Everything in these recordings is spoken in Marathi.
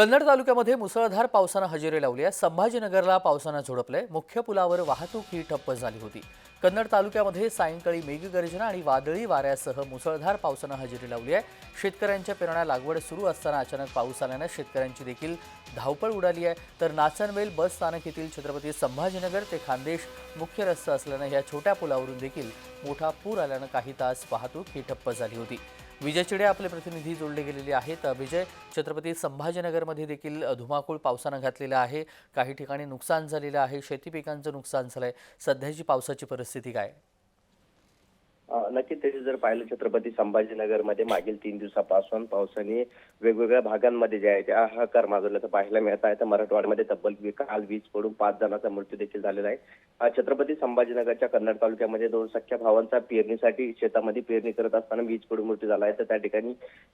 कन्नड तालुक्यामध्ये मुसळधार पावसानं हजेरी लावली आहे. संभाजीनगरला पावसानं झोडपलंय. मुख्य पुलावर वाहतूक ही ठप्प झाली होती. कन्नड तालुक्यामध्ये सायंकाळी मेघगर्जना आणि वादळी वाऱ्यासह मुसळधार पावसानं हजेरी लावली आहे. शेतकऱ्यांच्या पेरण्या लागवड सुरू असताना अचानक पाऊस आल्यानं शेतकऱ्यांची देखील धावपळ उडाली आहे. तर नाचनवेल बस स्थानक येथील छत्रपती संभाजीनगर ते खानदेश मुख्य रस्ता असल्यानं या छोट्या पुलावरून देखील मोठा पूर आल्यानं काही तास वाहतूक ही ठप्प झाली होती. विजय चिडे आपले प्रतिनिधी जोडले गेलेले आहेत. विजय छत्रपती संभाजीनगरमध्ये देखील धुमाकूळ पावसानं घातलेला आहे. काही ठिकाणी नुकसान झालेलं आहे. शेती पिकांचं नुकसान आहे सध्याची पावसाची परिस्थिती काय? नक्की नक्कीच जर पाहिलं छत्रपती संभाजीनगरमध्ये मागील तीन दिवसापासून पावसाने वेगवेगळ्या भागांमध्ये जे आहे ते हाहाकार माजवल्याचं पाहायला मिळत आहे. तर मराठवाड्यामध्ये तब्बल काल वीज पडून पाच जणांचा मृत्यू देखील झालेला आहे. छत्रपती संभाजीनगरच्या कन्नड तालुक्यामध्ये दोन सख्या भावांचा पेरणीसाठी शेतामध्ये पेरणी करत असताना वीज पडून मृत्यू झाला आहे. तर त्या ठिकाणी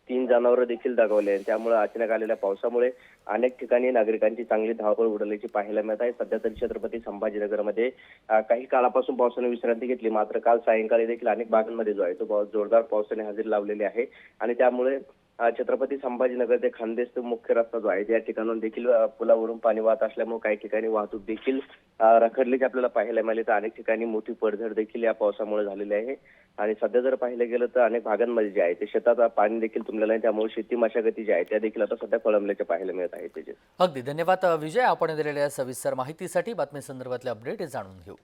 तीन जनावरं देखील दगावले आहेत. त्यामुळे अचानक आलेल्या पावसामुळे अनेक ठिकाणी नागरिकांची चांगली धावपळ उडवल्याची पाहायला मिळत आहे. सध्या तरी छत्रपती संभाजीनगरमध्ये काही काळापासून पावसाने विश्रांती घेतली. मात्र काल सायंकाळी देखील अनेक भागांमध्ये जो आहे तो पाऊस जोरदार पावसाने हजेरी लावलेली आहे. आणि त्यामुळे छत्रपती संभाजीनगर ते खानदेश तो मुख्य रस्ता जो आहे त्या ठिकाणून देखील पुलावरून पाणी वाहत असल्यामुळे काही ठिकाणी वाहतूक देखील रखडली आपल्याला पाहायला मिळाली. तर अनेक ठिकाणी मोठी पडझड देखील या पावसामुळे झालेली आहे. आणि सध्या जर पाहिलं गेलं तर अनेक भागांमध्ये जे आहे ते शेतात पाणी देखील तुंबलेलं आहे. त्यामुळे शेती मशागती जी आहे त्या देखील आता सध्या कळंबल्याच्या पाहायला मिळत आहे त्याचे अगदी. धन्यवाद विजय. आपण दिलेल्या सविस्तर माहितीसाठी बातमी संदर्भातले अपडेट जाणून घेऊ.